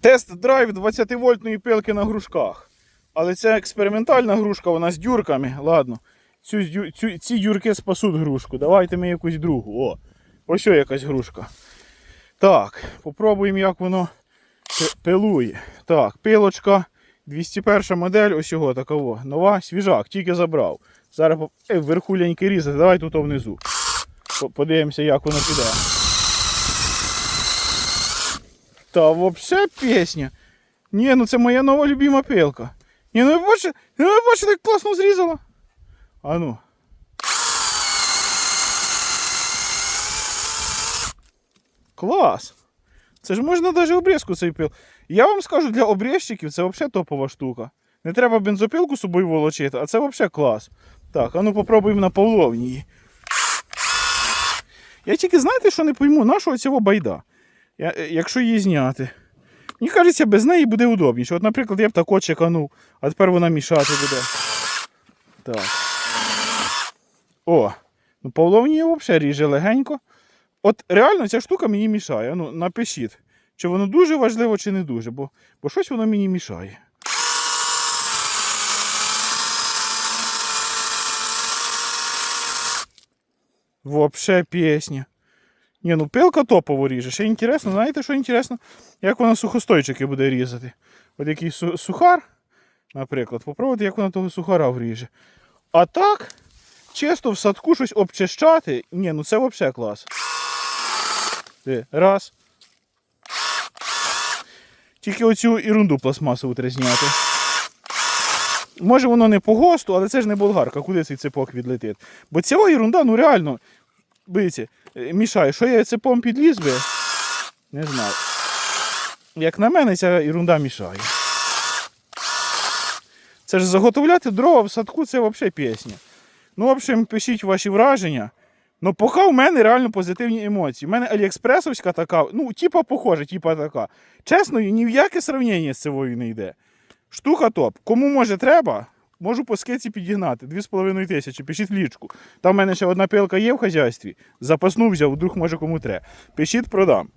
Тест-драйв 20-вольтної пилки на грушках. Але це експериментальна грушка, вона з дюрками. Ладно. Цю, цю, ці дюрки спасуть грушку. Давайте ми якусь другу. О, ось якась грушка. Так, попробуємо, як воно пилує. Так, пилочка. 201 модель, ось його такого. Нова, свіжак, тільки забрав. Зараз е, вверху ляньки різати, давай тут внизу. Подивимося, як воно піде. Та вообще пісня. Ні, ну це моя нова любима пилка. Ні, ну ви бачите, ну бачите, як класно зрізала. А ну. Клас. Це ж можна навіть обрізку цей пил. Я вам скажу, для обрізчиків це взагалі топова штука. Не треба бензопилку з собою волочити, а це взагалі клас. Так, а ну попробуємо на половні її. Я тільки знаєте, що не пойму, нашого цього байда. Е, якщо її зняти. Мені кажеться, без неї буде удобніше. От, наприклад, я б тако чеканув, а тепер вона мішати буде. Так. О, ну половні її взагалі ріже легенько. От реально ця штука мені мішає. Ну, напишіть, чи воно дуже важливо, чи не дуже, бо, бо щось воно мені мішає. Вообще пісня. Ні, ну пилка топово ріже. Ще інтересно, знаєте, що інтересно? Як вона сухостойчики буде різати. От якийсь су- сухар, наприклад, попробуйте, як вона того сухара вріже. А так, чисто в садку щось обчищати. Ні, ну це взагалі клас. Раз. Тільки оцю ерунду пластмасову треба зняти. Може воно не по ГОСТу, але це ж не болгарка, куди цей цепок відлетить. Бо ця ерунда, ну реально, Дивіться, е, мішає, що я цепом підліз би? Не знаю. Як на мене, ця ерунда мішає. Це ж заготовляти дрова в садку це взагалі пісня. Ну, в общем, пишіть ваші враження. Ну, поки в мене реально позитивні емоції. У мене аліекспресовська така, ну, типа похожа, типа така. Чесно, ні в яке сравнення з цивою не йде. Штука топ. Кому може треба, можу по скеці підігнати. 2,5 тисячі, пишіть лічку. Там в мене ще одна пилка є в хазяйстві. Запасну взяв, вдруг може кому треба. Пишіть, продам.